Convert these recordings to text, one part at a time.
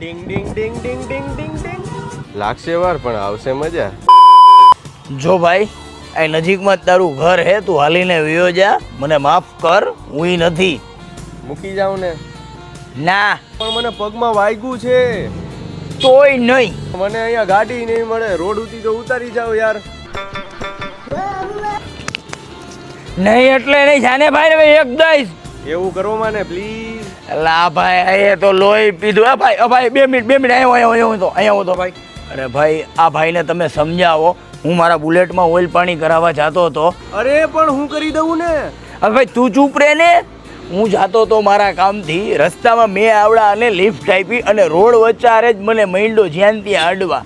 ડિંગ ડિંગ ડિંગ ડિંગ ડિંગ ડિંગ ડિંગ લાગશે વાર પણ આવશે મજા. જો ભાઈ આ નજીકમાં જ તારું ઘર હે તું હાલીને વિયો જા. મને માફ કર હું ઈ નથી. મૂકી જાઉં ને. ના. પણ મને પગમાં વાગ્યું છે. તોય નહીં. મને અહીંયા ગાડી નહીં મળે રોડ ઉતી તો ઉતારી જાવ યાર. નહીં એટલે નહીં જાને ભાઈ હવે એક દઈશ. એવું કરો માને પ્લીઝ લા ભાઈ અહીંયા તો લોહી પીધું. હા ભાઈ ભાઈ બે મિનિટ બે મિનિટ અહીંયા અહીંયા હું તો અહીંયા હું તો ભાઈ. અરે ભાઈ આ ભાઈને તમે સમજાવો. હું મારા બુલેટમાં ઓઇલ પાણી કરાવવા જતો હતો. અરે પણ હું કરી દઉં ને. હવે ભાઈ તું ચૂપ રહે ને. હું જાતો તો મારા કામથી રસ્તામાં મેં આવડા અને લિફ્ટ આપી અને રોડ વચ્ચારે જ મને મૈંડો જ્યાં ત્યાં અડવા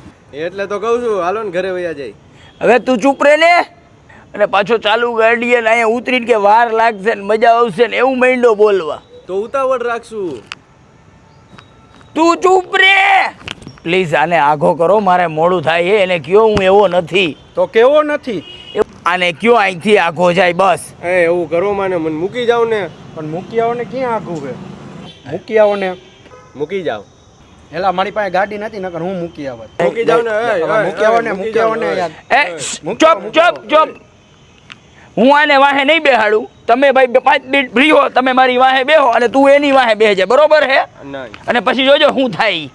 એટલે તો કહું છું હાલો ને ઘરે વયા જાય. હવે તું ચૂપ રહે ને. અને પાછો ચાલુ ગાડીએ ને અહીંયા ઉતરીને કે વાર લાગશે ને મજા આવશે ને એવું માંડો બોલવા. તો ઉતાવળ રાખશું. તું ચૂપ રે! પ્લીઝ આને આઘો કરો મારે મોડું થાય છે એને કયો હું એવો નથી. તો કેવો નથી? આને કયો અહીંથી આઘો જાય બસ. એ એવું કરો માને મને મૂકી જાવ ને. પણ મૂકી આવો ને ક્યાં આઘું છે? મૂકી આવો ને. મૂકી જાવ એલા મારી પાસે ગાડી નથી નકર હું મૂકી આવત મૂકી જાવ ને મૂકી આવો ને મૂકી આવો ને યાર. એ ચોપ ચોપ ચોપ. હું આને વાહે નહીં બેહાડું. તમે ભાઈ પાંચ મિનિટ ફ્રી હો તમે મારી વાહે બેહો અને તું એની વાહે બેહજે. બરોબર હે? અને પછી જોજો હું થાય.